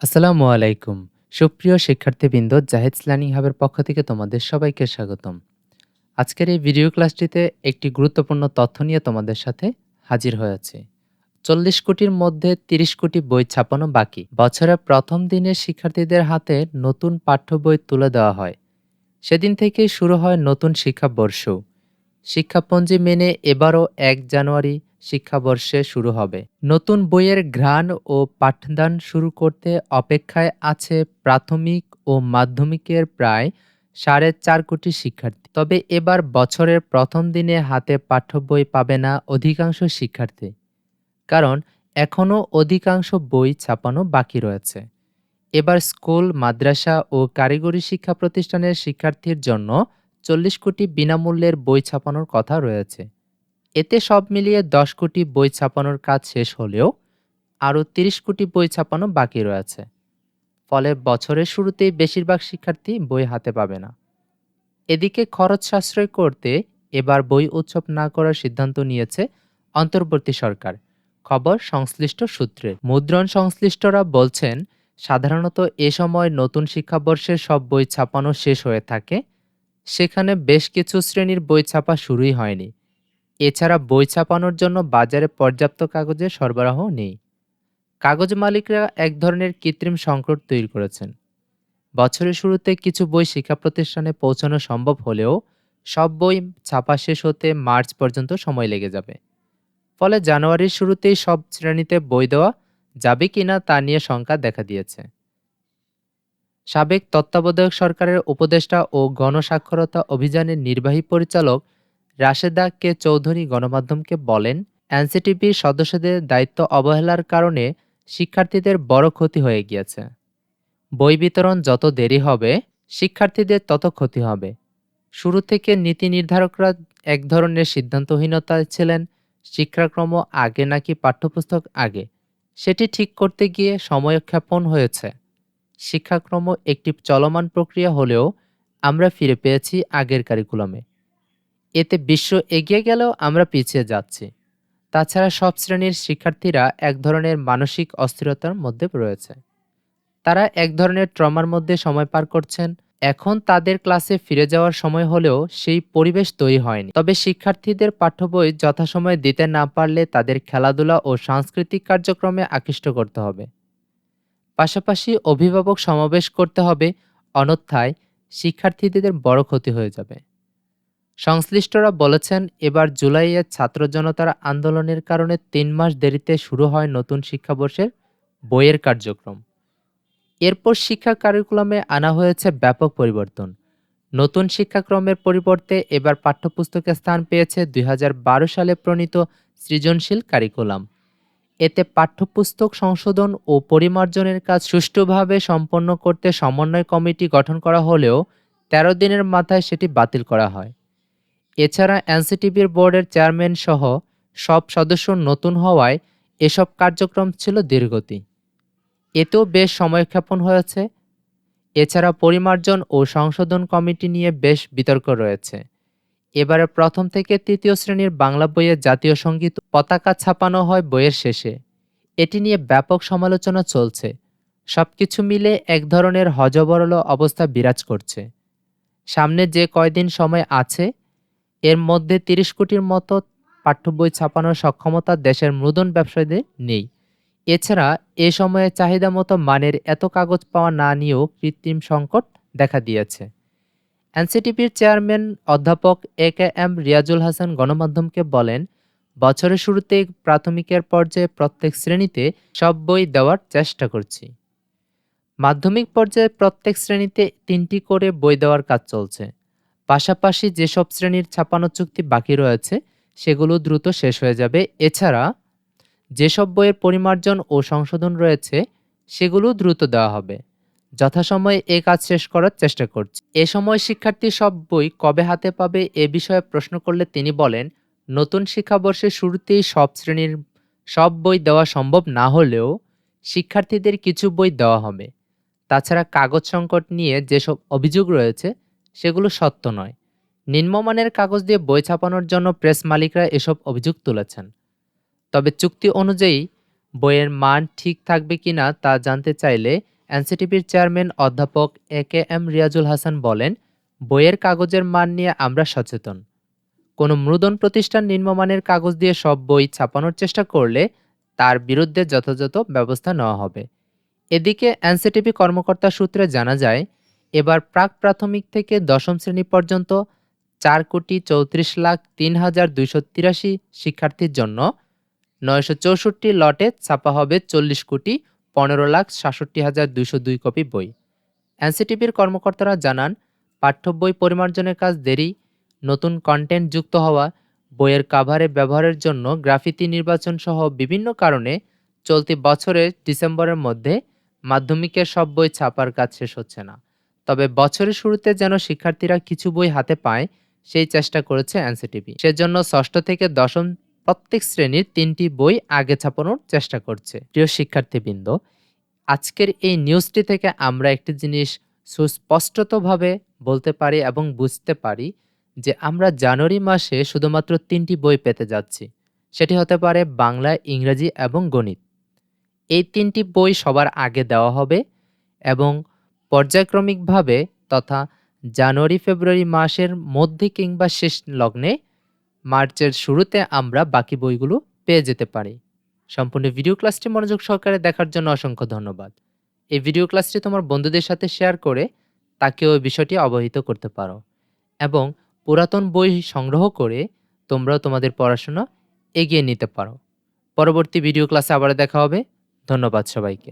আসসালামু আলাইকুম। সুপ্রিয় শিক্ষার্থীবৃন্দ, জাহেদ লার্নিং হাবের পক্ষ থেকে তোমাদের সবাইকে স্বাগতম। আজকের এই ভিডিও ক্লাসটিতে একটি গুরুত্বপূর্ণ তথ্য নিয়ে তোমাদের সাথে হাজির হয়েছে চল্লিশ কোটির মধ্যে ৩০ কোটি বই ছাপানো বাকি। বছরের প্রথম দিনে শিক্ষার্থীদের হাতে নতুন পাঠ্য বই তুলে দেওয়া হয়। সেদিন থেকেই শুরু হয় নতুন শিক্ষাবর্ষ। শিক্ষাপঞ্জি মেনে এবারও এক জানুয়ারি শিক্ষাবর্ষে শুরু হবে। নতুন বইয়ের ঘ্রাণ ও পাঠদান শুরু করতে অপেক্ষায় আছে প্রাথমিক ও মাধ্যমিকের প্রায় সাড়ে চার কোটি শিক্ষার্থী। তবে এবার বছরের প্রথম দিনে হাতে পাঠ্য বই পাবে না অধিকাংশ শিক্ষার্থী। কারণ এখনও অধিকাংশ বই ছাপানো বাকি রয়েছে। এবার স্কুল, মাদ্রাসা ও কারিগরি শিক্ষা প্রতিষ্ঠানের শিক্ষার্থীর জন্য চল্লিশ কোটি বিনামূল্যের বই ছাপানোর কথা রয়েছে। এতে সব মিলিয়ে দশ কোটি বই ছাপানোর কাজ শেষ হলেও আরও তিরিশ কোটি বই ছাপানো বাকি রয়েছে। ফলে বছরের শুরুতেই বেশিরভাগ শিক্ষার্থী বই হাতে পাবে না। এদিকে খরচ সাশ্রয় করতে এবার বই উৎসব না করার সিদ্ধান্ত নিয়েছে অন্তর্বর্তী সরকার। খবর সংশ্লিষ্ট সূত্রে। মুদ্রণ সংশ্লিষ্টরা বলছেন, সাধারণত এ সময় নতুন শিক্ষাবর্ষের সব বই ছাপানো শেষ হয়ে থাকে। সেখানে বেশ কিছু শ্রেণির বই ছাপা শুরুই হয়নি। এছাড়া বই ছাপানোর জন্য বাজারে পর্যাপ্ত কাগজের সরবরাহ নেই। কাগজ মালিকরা এক ধরনের কৃত্রিম সংকট তৈরি করেছেন। বছরের শুরুতে কিছু বই শিক্ষা প্রতিষ্ঠানে পৌঁছানো সম্ভব হলেও সব বই ছাপা শেষ হতে মার্চ পর্যন্ত সময় লেগে যাবে। ফলে জানুয়ারির শুরুতেই সব শ্রেণীতে বই দেওয়া যাবে কিনা তা নিয়ে শঙ্কা দেখা দিয়েছে। সাবেক তত্ত্বাবধায়ক সরকারের উপদেষ্টা ও গণস্বাক্ষরতা অভিযানের নির্বাহী পরিচালক রাশেদা কে চৌধুরী গণমাধ্যমকে বলেন এনসিটিভির সদস্যদের দায়িত্ব অবহেলার কারণে শিক্ষার্থীদের বড় ক্ষতি হয়ে গিয়েছে। বই বিতরণ যত দেরি হবে, শিক্ষার্থীদের তত ক্ষতি হবে। শুরু থেকে নীতি নির্ধারকরা এক ধরনের সিদ্ধান্তহীনতায় ছিলেন শিক্ষাক্রম আগে নাকি পাঠ্যপুস্তক আগে। সেটি ঠিক করতে গিয়ে সময়ক্ষেপণ হয়েছে। শিক্ষাক্রম একটি চলমান প্রক্রিয়া হলেও আমরা ফিরে পেয়েছি আগের কারিকুলামে। এতে বিশ্ব এগিয়ে গেলেও আমরা পিছিয়ে যাচ্ছি। তাছাড়া সব শ্রেণির শিক্ষার্থীরা এক ধরনের মানসিক অস্থিরতার মধ্যে রয়েছে। তারা এক ধরনের ট্রমার মধ্যে সময় পার করছেন। এখন তাদের ক্লাসে ফিরে যাওয়ার সময় হলেও সেই পরিবেশ তৈরি হয়নি। তবে শিক্ষার্থীদের পাঠ্য বই যথাসময়ে দিতে না পারলে তাদের খেলাধুলা ও সাংস্কৃতিক কার্যক্রমে আকৃষ্ট করতে হবে। পাশাপাশি অভিভাবক সমাবেশ করতে হবে। অন্যথায় শিক্ষার্থীদের বড় ক্ষতি হয়ে যাবে। সংশ্লিষ্টরা বলেছেন, এবার জুলাইয়ে ছাত্র জনতার আন্দোলনের কারণে তিন মাস দেরিতে শুরু হয় নতুন শিক্ষাবর্ষের বইয়ের কার্যক্রম। এরপর শিক্ষা কারিকুলামে আনা হয়েছে ব্যাপক পরিবর্তন। নতুন শিক্ষাক্রমের পরিবর্তে এবার পাঠ্যপুস্তকে স্থান পেয়েছে দুই হাজার বারো সালে প্রণীত সৃজনশীল কারিকুলাম। এতে পাঠ্যপুস্তক সংশোধন ও পরিমার্জনের কাজ সুষ্ঠুভাবে সম্পন্ন করতে সমন্বয় কমিটি গঠন করা হলেও তেরো দিনের মাথায় সেটি বাতিল করা হয়। এছাড়া এনসিটিভির বোর্ডের চেয়ারম্যান সহ সব সদস্য নতুন হওয়ায় এসব কার্যক্রম ছিল দীর্ঘতি এতেও বেশ সময়ক্ষেপণ হয়েছে। এছাড়া পরিমার্জন ও সংশোধন কমিটি নিয়ে বেশ বিতর্ক রয়েছে। এবারে প্রথম থেকে তৃতীয় শ্রেণির বাংলা বইয়ে জাতীয় সংগীত পতাকা ছাপানো হয় বইয়ের শেষে। এটি নিয়ে ব্যাপক সমালোচনা চলছে। সবকিছু মিলে এক ধরনের হজবরল অবস্থা বিরাজ করছে। সামনে যে কয়দিন সময় আছে এর মধ্যে তিরিশ কোটির মতো পাঠ্য বই ছাপানোর সক্ষমতা দেশের মূলধন ব্যবসায়ীদের নেই। এছাড়া এ সময়ে চাহিদা মতো মানের এত কাগজ পাওয়া না নিয়েও কৃত্রিম সংকট দেখা দিয়েছে। এনসিটিপির চেয়ারম্যান অধ্যাপক A K M Riazul Hasan গণমাধ্যমকে বলেন, বছরের শুরুতে প্রাথমিকের পর্যায়ে প্রত্যেক শ্রেণীতে সব বই দেওয়ার চেষ্টা করছি। মাধ্যমিক পর্যায়ে প্রত্যেক শ্রেণীতে তিনটি করে বই দেওয়ার কাজ চলছে। পাশাপাশি যেসব শ্রেণির ছাপানো চুক্তি বাকি রয়েছে, সেগুলো দ্রুত শেষ হয়ে যাবে। এছাড়া, যেসব বইয়ের পরিমার্জন ও সংশোধন রয়েছে, সেগুলো দ্রুত দেওয়া হবে। যথাসময়ে এ কাজ শেষ করার চেষ্টা করছি। এ সময় শিক্ষার্থী সব বই কবে হাতে পাবে এ বিষয়ে প্রশ্ন করলে তিনি বলেন, নতুন শিক্ষাবর্ষের শুরুতেই সব শ্রেণির সব বই দেওয়া সম্ভব না হলেও শিক্ষার্থীদের কিছু বই দেওয়া হবে। তাছাড়া কাগজ সংকট নিয়ে যেসব অভিযোগ রয়েছে সেগুলো সত্য নয়। নিম্নমানের কাগজ দিয়ে বই ছাপানোর জন্য প্রেস মালিকরা এসব অভিযোগ তুলেছেন। তবে চুক্তি অনুযায়ী বইয়ের মান ঠিক থাকবে কিনা তা জানতে চাইলে এনসিটিভির চেয়ারম্যান অধ্যাপক A K M Riazul Hasan বলেন, বইয়ের কাগজের মান নিয়ে আমরা সচেতন। কোনো মূলধন প্রতিষ্ঠান নিম্নমানের কাগজ দিয়ে সব বই ছাপানোর চেষ্টা করলে তার বিরুদ্ধে যথাযথ ব্যবস্থা নেওয়া হবে। এদিকে এনসিটিভি কর্মকর্তা সূত্রে জানা যায় এবার প্রাক প্রাথমিক থেকে দশম শ্রেণি পর্যন্ত চার কোটি চৌত্রিশ লাখ তিন হাজার দুইশো তিরাশি শিক্ষার্থীর জন্য নয়শো চৌষট্টি লটে ছাপা হবে চল্লিশ কোটি পনেরো লাখ সাতষট্টি হাজার দুইশো দুই কপি বই। এনসিটিভির কর্মকর্তারা জানান, পাঠ্য বই পরিমার্জনের কাজ দেরি, নতুন কন্টেন্ট যুক্ত হওয়া, বইয়ের কাভারে ব্যবহারের জন্য গ্রাফিতি নির্বাচন সহ বিভিন্ন কারণে চলতি বছরের ডিসেম্বরের মধ্যে মাধ্যমিকের সব বই ছাপার কাজ শেষ হচ্ছে না। তবে বছরের শুরুতে যেন শিক্ষার্থীরা কিছু বই হাতে পায়, সেই চেষ্টা করেছে এনসিটিভি। সেজন্য ষষ্ঠ থেকে দশম প্রত্যেক শ্রেণির তিনটি বই আগে ছাপানোর চেষ্টা করছে। প্রিয় শিক্ষার্থীবৃন্দ, আজকের এই নিউজটি থেকে আমরা একটি জিনিস সুস্পষ্টতভাবে বলতে পারি এবং বুঝতে পারি যে আমরা জানুয়ারি মাসে শুধুমাত্র তিনটি বই পেতে যাচ্ছি। সেটি হতে পারে বাংলা, ইংরেজি এবং গণিত। এই তিনটি বই সবার আগে দেওয়া হবে এবং পর্যায়ক্রমিকভাবে তথা জানুয়ারি ফেব্রুয়ারি মাসের মধ্যে কিংবা শেষ লগ্নে মার্চের শুরুতে আমরা বাকি বইগুলো পেয়ে যেতে পারি। সম্পূর্ণ ভিডিও ক্লাসটি মনোযোগ সহকারে দেখার জন্য অসংখ্য ধন্যবাদ। এই ভিডিও ক্লাসটি তোমার বন্ধুদের সাথে শেয়ার করে তাকে ওই বিষয়টি অবহিত করতে পারো এবং পুরাতন বই সংগ্রহ করে তোমরাও তোমাদের পড়াশোনা এগিয়ে নিতে পারো। পরবর্তী ভিডিও ক্লাসে আবার দেখা হবে। ধন্যবাদ সবাইকে।